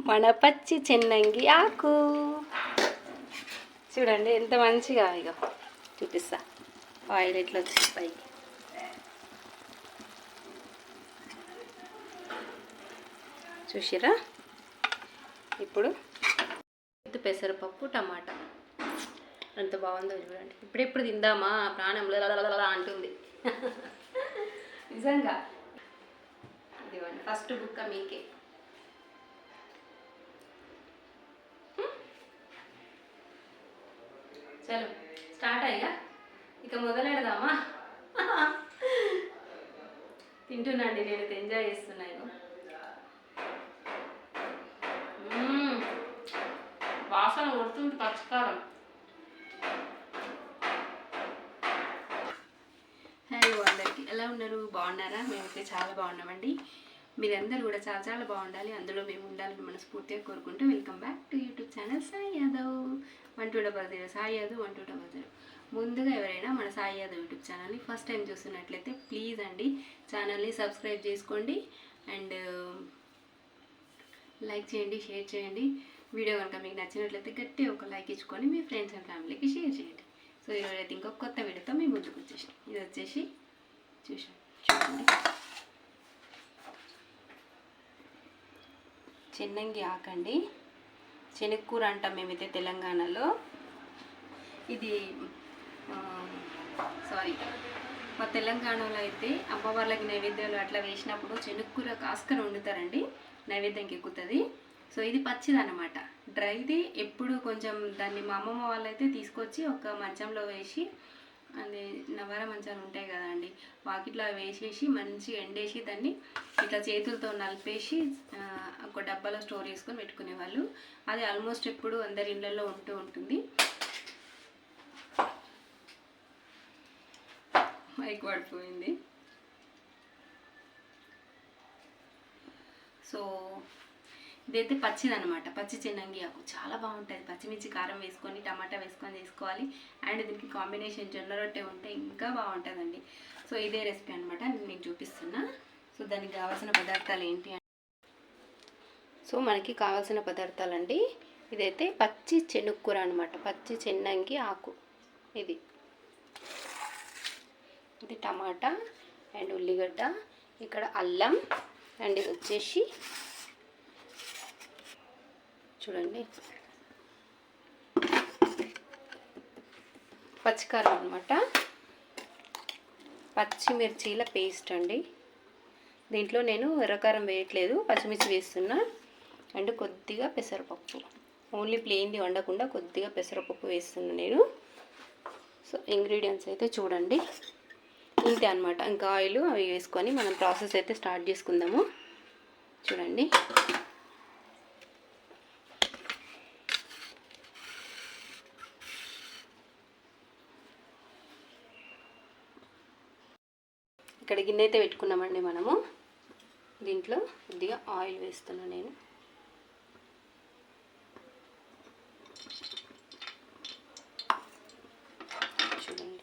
మన పచ్చి చెన్నంగి ఆకు. చూడండి ఎంత మంచిగా ఇక చూపిస్తా. ఆయిల్ ఎట్లా వచ్చింది పైకి. చూసిరా ఇప్పుడు ఇది పెసరపప్పు టమాటా. ఎంత బాగుందో చూడండి. ఇప్పుడెప్పుడు తిందామా? ప్రాణంలో అంటుంది. నిజంగా. ఇదిగోండి ఫస్ట్ బుక్క మీకే. చలో స్టార్ట్ అయ్యా. ఇక మొదలెడదామా? తింటున్నాండి నేను ఎంజాయ్ చేస్తున్నాను వాసన కొడుతుంది పచ్చకారం. హలో అందరికీ ఎలా ఉన్నారు? బాగున్నారా? మేమైతే చాలా బాగున్నామండి. మీరందరూ కూడా చాలా చాలా బాగుండాలి. అందులో మేము ఉండాలని మనస్ఫూర్తిగా కోరుకుంటూ welcome back to YouTube channel Sai Yadav. One two double zero Sai Yadav one two double zero. ముందుగా ఎవరైనా మన సాయి యాదవ్ యూట్యూబ్ ఛానల్ని ఫస్ట్ టైం చూస్తున్నట్లయితే ప్లీజ్ అండి ఛానల్ని సబ్స్క్రైబ్ చేసుకోండి అండ్ um, లైక్ చేయండి షేర్ చేయండి. వీడియో కనుక మీకు నచ్చినట్లయితే గట్టి ఒక లైక్ ఇచ్చుకొని మీ ఫ్రెండ్స్ అండ్ ఫ్యామిలీకి షేర్ చేయండి. సో ఈరోజైతే అయితే ఇంకొక కొత్త వీడియోతో మీ ముందుకు వచ్చేసాం ఇది వచ్చేసి చూసాం చూడండి. చెన్నంగి ఆకండి శనగకూర అంటాం మేమైతే తెలంగాణలో. ఇది సారీ మా తెలంగాణలో అయితే అమ్మవార్లకి నైవేద్యాలు అట్లా వేసినప్పుడు చెనుక్కూర కాసుకొని వండుతారండి నైవేద్యంకి ఎక్కుతుంది. సో ఇది పచ్చిది అనమాట డ్రైది ఎప్పుడు కొంచెం దాన్ని మా అమ్మమ్మ వాళ్ళైతే తీసుకొచ్చి ఒక మంచంలో వేసి అది నవర మంచాలు ఉంటాయి కదా అండి వాకిట్లో అవి వేసేసి మంచిగా ఎండేసి దాన్ని ఇట్లా చేతులతో నలిపేసి ఒక డబ్బాలో స్టోర్ చేసుకొని పెట్టుకునేవాళ్ళు. అది ఆల్మోస్ట్ ఎప్పుడు అందరి ఇళ్ళల్లో ఉంటూ ఉంటుంది. మైక్ పడిపోయింది సో ఇదైతే పచ్చిది అనమాట పచ్చి చిన్నంగి ఆకు. చాలా బాగుంటుంది. పచ్చిమిర్చి కారం వేసుకొని టమాటా వేసుకొని చేసుకోవాలి. అండ్ దీనికి కాంబినేషన్ జొన్న రొట్టె ఉంటే ఇంకా బాగుంటుందండి. సో ఇదే రెసిపీ అనమాట నేను మీకు చూపిస్తున్నా. సో దానికి కావాల్సిన పదార్థాలు ఏంటి అంటే సో మనకి కావాల్సిన పదార్థాలండి. ఇదైతే పచ్చి చెనుక్కూర అనమాట పచ్చి చెన్నంగి ఆకు. ఇది. ఇది టమాటా అండ్ ఉల్లిగడ్డ. ఇక్కడ అల్లం అండ్ ఇది వచ్చేసి చూడండి. పచ్చికారం అనమాట పచ్చిమిర్చీల పేస్ట్ అండి. దీంట్లో నేను ఎర్రకారం వేయట్లేదు పచ్చిమిర్చి వేస్తున్నా. అండ్ కొద్దిగా పెసరపప్పు. ఓన్లీ ప్లెయిన్ది వండకుండా కొద్దిగా పెసరపప్పు వేస్తున్నా నేను. సో ఇంగ్రీడియంట్స్ అయితే చూడండి. ఇంతే అనమాట ఇంకా ఆయిల్ అవి వేసుకొని మనం ప్రాసెస్ అయితే స్టార్ట్ చేసుకుందాము. చూడండి. ఇక్కడ గిన్నె అయితే పెట్టుకున్నామండి మనము. దీంట్లో కొద్దిగా ఆయిల్ వేస్తున్నాను నేను. చూడండి.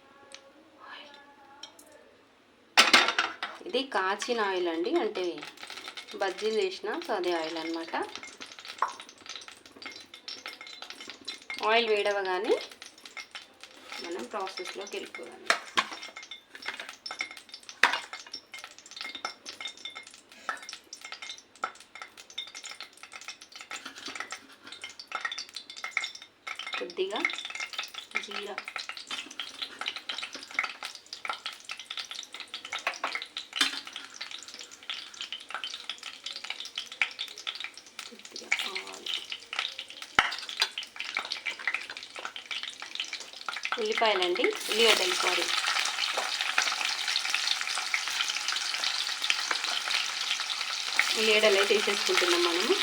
ఇది కాచిన ఆయిల్ అండి అంటే బజ్జీలు వేసిన సో అదే ఆయిల్ అనమాట ఆయిల్ వేడవగానే మనం ప్రాసెస్లోకి వెళ్ళిపోవాలి కొద్దిగా జీరా కొద్దిగా ఆవాలు ఉల్లిపాయలండి ఉల్లిగడ్డలు సారీ ఉల్లిగడ్డలు అయితే వేసేసుకుంటున్నాం మనము.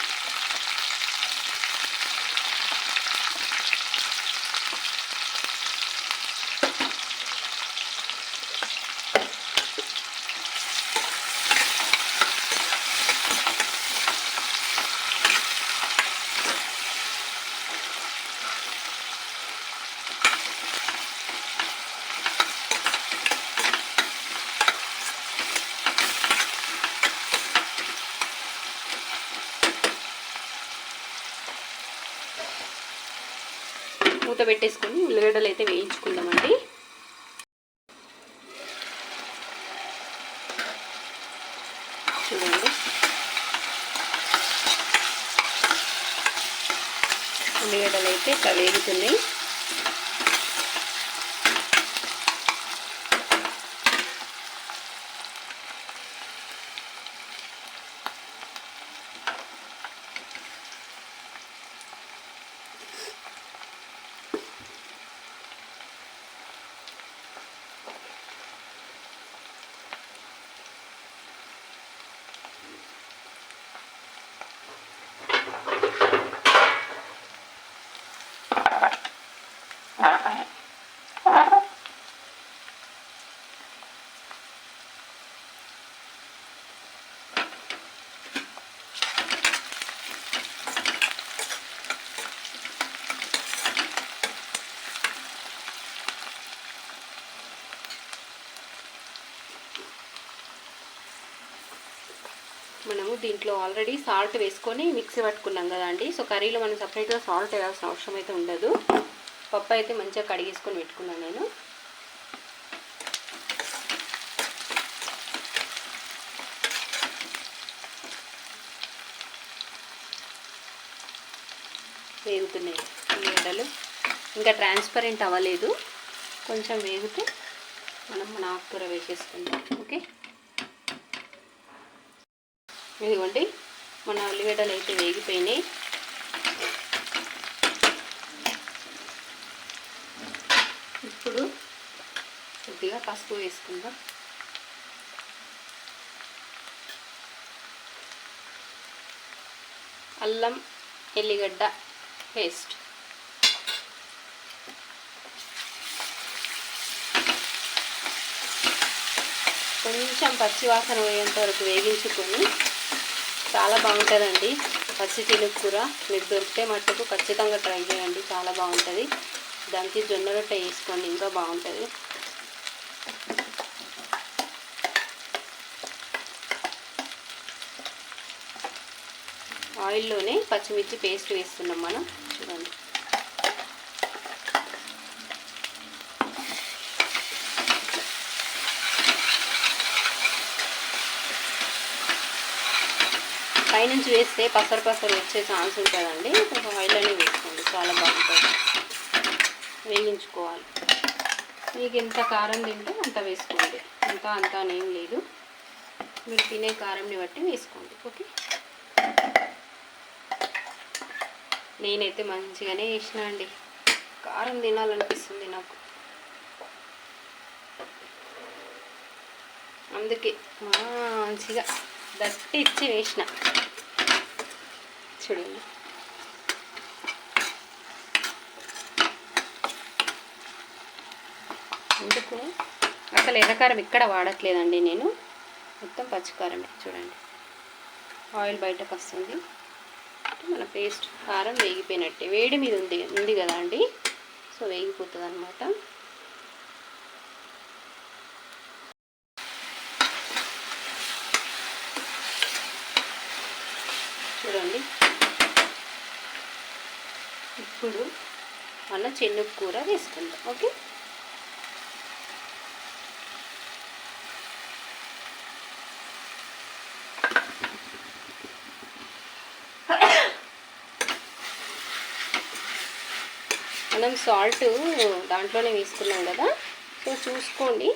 మూత పెట్టేసుకొని ఉల్లిగడ్డలు అయితే వేయించుకుందామండి. చూడండి. ఉల్లిగడ్డలు అయితే ఇట్లా వేగుతున్నాయి మనము దీంట్లో ఆల్రెడీ సాల్ట్ వేసుకొని మిక్సీ పట్టుకున్నాం కదా అండి సో కర్రీలో మనం సపరేట్గా సాల్ట్ వేయాల్సిన అవసరం అయితే ఉండదు. పప్పు అయితే మంచిగా కడిగేసుకొని పెట్టుకున్నాను నేను. వేగుతున్నాయి ఉల్లిగడ్డలు ఇంకా ట్రాన్స్పరెంట్ అవ్వలేదు. కొంచెం వేగితే మనం మన ఆకుకూర వేసేసుకుందాం. ఓకే ఇదిగోండి మన ఉల్లిగడ్డలు అయితే వేగిపోయినాయి. ఇప్పుడు కొద్దిగా పసుపు వేసుకుందాం. అల్లం ఎల్లిగడ్డ పేస్ట్. కొంచెం పచ్చివాసన పోయేంత వరకు వేగించుకొని చాలా బాగుంటుందండి. పచ్చి కూర మీకు దొరికితే మట్టుకు ఖచ్చితంగా ట్రై చేయండి. చాలా బాగుంటుంది. దానికి జొన్న రొట్టె వేసుకోండి ఇంకా బాగుంటుంది. ఆయిల్లోనే పచ్చిమిర్చి పేస్ట్ వేస్తున్నాం మనం. చూడండి. పైనుంచి వేస్తే పసరు పసరు వచ్చే ఛాన్స్ ఉంటుందండి. కొంచెం ఆయిల్లోనే వేసుకోండి. చాలా బాగుంటుంది. వేయించుకోవాలి మీకు ఎంత కారం తింటే అంత వేసుకోండి. అంత అంత అనేం లేదు. మీరు తినే కారంని బట్టి వేసుకోండి. ఓకే? నేనైతే మంచిగానే వేసిన అండి. కారం తినాలనిపిస్తుంది నాకు. అందుకే మంచిగా దట్టి ఇచ్చి వేసిన. చూడండి. ఎందుకు? అసలు ఎర్రకారం ఇక్కడ వాడట్లేదండి నేను. మొత్తం పచ్చికారమే చూడండి. ఆయిల్ బయటకు వస్తుంది. మన పేస్ట్ కారం వేగిపోయినట్టే. వేడి మీద ఉంది ఉంది కదా అండి? సో వేగిపోతుంది అనమాట చూడండి ఇప్పుడు మన చెన్నుకు కూర వేసుకుందాం ఓకే? మనం సాల్ట్ దాంట్లోనే వేసుకున్నాం కదా? సో చూసుకోండి.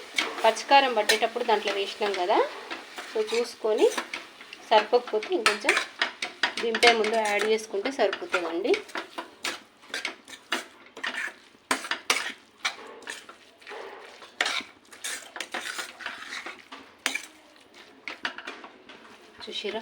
పచ్చికారం పట్టేటప్పుడు దాంట్లో వేసినాం కదా? సో చూసుకొని సరిపోకపోతే ఇంకొంచెం దింపే ముందు యాడ్ చేసుకుంటే సరిపోతుందండి. చూసిరా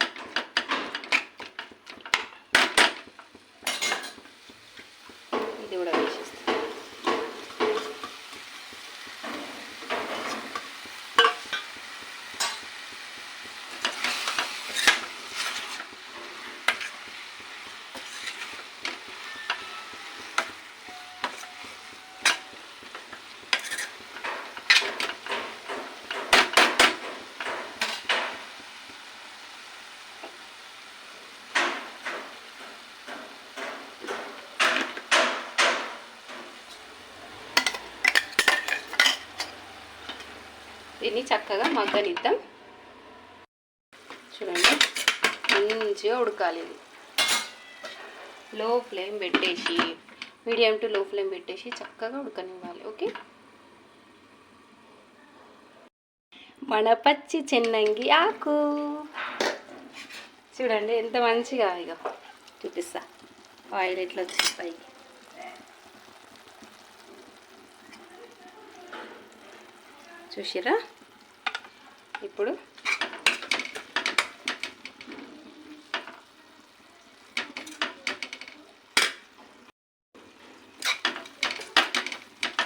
వీటిని చక్కగా మగ్గనిద్దాం. చూడండి మంచిగా ఉడకాలి ఇది. లో ఫ్లేమ్ పెట్టేసి మీడియం టు లో ఫ్లేమ్ పెట్టేసి చక్కగా ఉడకనివ్వాలి ఓకే? మన పచ్చి చెన్నంగి ఆకు. చూడండి ఎంత మంచిగా ఇక చూపిస్తా. ఆయిల్ ఎట్లా వచ్చి పైకి? చూసిరా ఇప్పుడు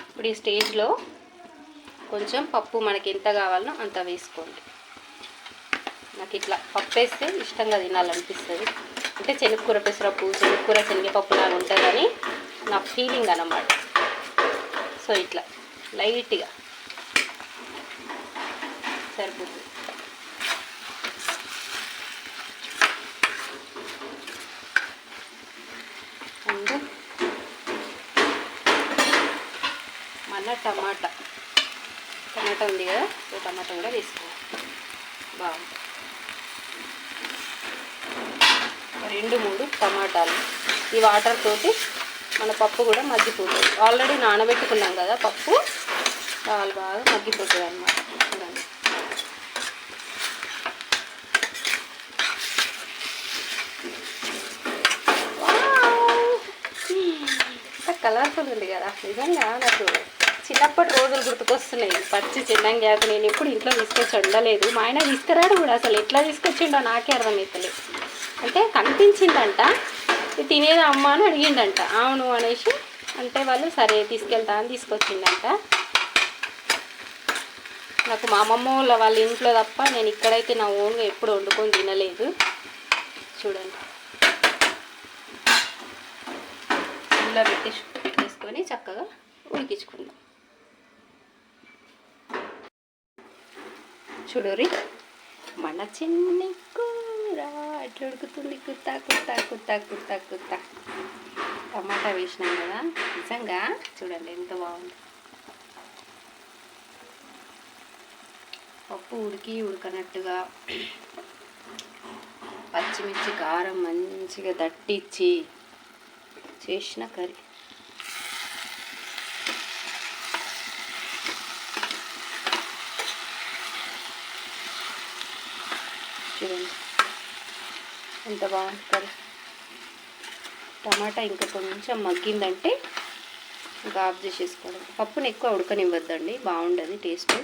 ఇప్పుడు ఈ స్టేజ్లో కొంచెం పప్పు మనకి ఎంత కావాలో అంత వేసుకోండి. నాకు ఇట్లా పప్పు వేస్తే ఇష్టంగా తినాలనిపిస్తుంది. అంటే శనగకూర పెసరప్పు శనగకూర శనగపప్పు లాగా ఉంటుందని నా ఫీలింగ్ అన్నమాట. సో ఇట్లా లైట్గా సరిపోతుంది. అండ్ మన టమాటా. టమాటా ఉంది కదా సో టమాటా కూడా వేసుకోవాలి. బాగుంది. రెండు మూడు టమాటాలు. ఈ వాటర్ తోటి మన పప్పు కూడా మగ్గిపోతుంది. ఆల్రెడీ నానబెట్టుకున్నాం కదా పప్పు చాలా బాగా మగ్గిపోతుంది అన్నమాట చూడండి కలర్ఫుల్ ఉంది కదా. నిజంగా నాకు చిన్నప్పటి రోజులు గుర్తుకొస్తున్నాయి. పచ్చి చిన్నంగాకు నేను ఎప్పుడు ఇంట్లో తీసుకొచ్చి ఉండలేదు మా ఆయన తీసుకురాడు కూడా అసలు ఎట్లా తీసుకొచ్చిండో నాకే అర్థమవుతలేదు అంటే కనిపించిందంట. ఇది తినేది అమ్మ అని అడిగిండంట. అవును అనేసి అంటే వాళ్ళు సరే తీసుకెళ్తా అని తీసుకొచ్చిండంట. నాకు మా అమ్మమ్మ వాళ్ళ వాళ్ళ ఇంట్లో తప్ప నేను ఇక్కడైతే నా ఓన్గా ఎప్పుడు వండుకొని తినలేదు. చూడండి. ఇంట్లో పెట్టేసి పెట్టేసుకొని చక్కగా ఉడికించుకుందాం. చూడరి మన చిన్ని కూర అట్లా ఉడుకుతుంది కుత్తా కుత్తా కుత్తా కుత్తా కుత్తా. టమాటా వేసినాం కదా నిజంగా చూడండి ఎంత బాగుంది. పప్పు ఉడికి ఉడకనట్టుగా పచ్చిమిర్చి కారం మంచిగా దట్టించి చేసిన కర్రీ. చూడండి. ఎంత బాగుంది కర్రీ టమాటా ఇంకా కొంచెం మగ్గిందంటే ఇంకా ఆఫ్ చేసేసుకోవడం పప్పుని ఎక్కువ ఉడకనివ్వద్దండి బాగుండదు టేస్ట్.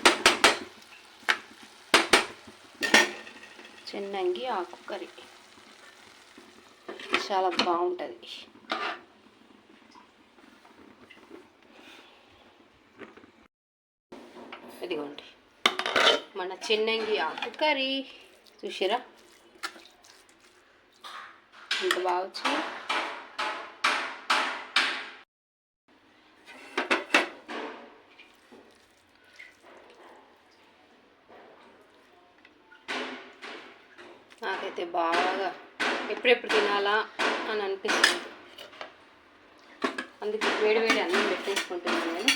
చిన్నంగి ఆకు కర్రీ. చాలా బాగుంటుంది ఇదిగోండి మన చెన్నంగి ఆకు కర్రీ. చూసిరా? ఇంత బాగా వచ్చింది. నాకైతే బాగా ఎప్పుడెప్పుడు తినాలా అని అనిపిస్తుంది. అందుకే వేడి వేడి అన్నం పెట్టేసుకుంటున్నాను నేను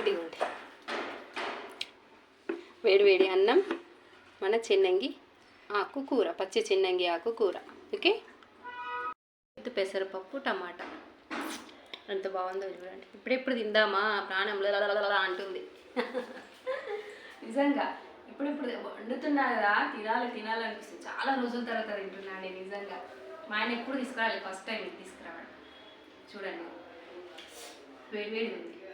ఇదిగోండి వేడి వేడి అన్నం మన చెన్నంగి ఆకు కూర పచ్చి చెన్నంగి ఆకు కూర. ఓకే? విత్ పెసరపప్పు టమాటా. ఎంత బాగుందో చూడండి. ఇప్పుడెప్పుడు తిందామా? ప్రాణంలో అంటుంది. నిజంగా ఇప్పుడిప్పుడు వండుతున్నా కదా తినాలి తినాలనిపిస్తుంది. చాలా రోజుల తర్వాత తింటున్నాను నేను నిజంగా. మా ఆయన ఎప్పుడు తీసుకురాలి ఫస్ట్ టైం ఇది తీసుకురావడం. చూడండి. వేడి వేడి ఉంది.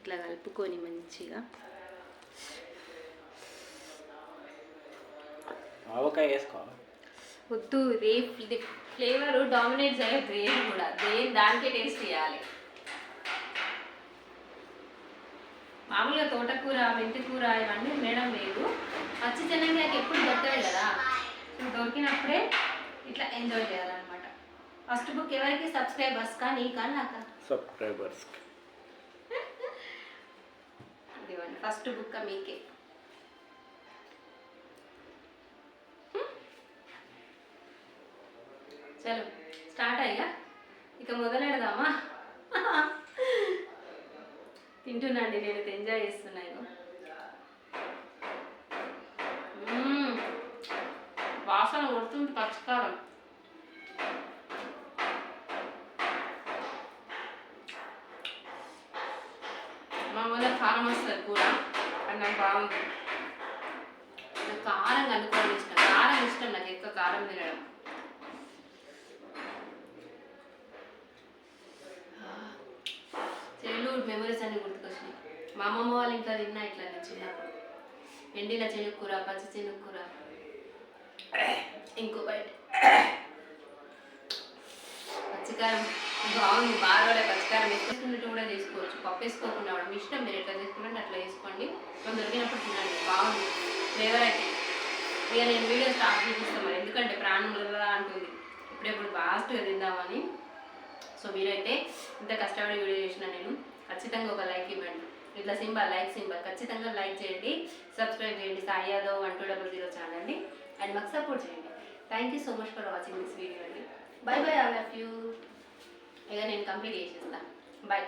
ఇట్లా కలుపుకొని మంచిగా. ఆవకాయ వేసుకోవాలి వద్దు ఇది ఇది ఫ్లేవర్ డామినేట్ చేయొద్దు ఏది కూడా. దేని దానికే టేస్ట్ చేయాలి మామూలుగా తోటకూర మెంతికూర ఇవన్నీ ఉండడం లేదు పచ్చి చెన్నైకి ఎప్పుడు దొరకదు కదా. దొరికినప్పుడే ఇట్లా ఎంజాయ్ చేయాలన్నమాట. ఫస్ట్ బుక్ ఎవరికి? సబ్స్క్రైబర్స్ కా? నీకా? నాకా? సబ్స్క్రైబర్స్ ఫస్ట్ బుక్క మీకే. చలో స్టార్ట్ అయ్యా. ఇక మొదలెడదామా? తింటున్నాండి నేను ఎంజాయ్ చేస్తున్నాను వాసన కొడుతుంది పచ్చకారం. మా వల్ల కారం వస్తుంది కూర అది నాకు బాగుంది. నాకు కారం కనుక్కోవడం ఇష్టం. కారం ఇష్టం నాకు ఎక్కువ కారం తినడం. చెల్లూరు మెమరీస్ అన్ని గుర్తుకొచ్చినాయి. మా అమ్మమ్మ వాళ్ళు ఇంకా తిన్నా ఇట్లా చిన్నప్పుడు. ఎండిన చెనుక్కూర పచ్చి చెనుక్కూర ఇంకో బయట. పచ్చికారం బాగుంది బాగా పచ్చికారం ఎక్కువ. కూడా తీసుకోరు. పప్పు వేసుకోకుండా మీ ఇష్టం మీరు ఎట్లా చేసుకుంటే అట్లా వేసుకోండి మనం దొరికినప్పుడు తినండి. బాగుంది. ఫ్లేవర్ అయితే ఇక నేను వీడియో స్టార్ట్ చేపిస్తాను మరి. ఎందుకంటే ప్రాణం కదా అంటుంది. ఇప్పుడెప్పుడు ఫాస్ట్గా తిందామని. సో మీరైతే ఇంత కష్టపడి వీడియో చేసిన నేను ఖచ్చితంగా ఒక లైక్ ఇవ్వండి. ఇట్లా సింబల్ లైక్ సింబల్. ఖచ్చితంగా లైక్ చేయండి. సబ్స్క్రైబ్ చేయండి. Sai Yadav one two double zero ఛానల్ని అండ్ మాకు సపోర్ట్ చేయండి. Thank you so much for watching this video అండి. Bye bye all of you ఇక నేను కంప్లీట్ చేసేస్తాను బాయ్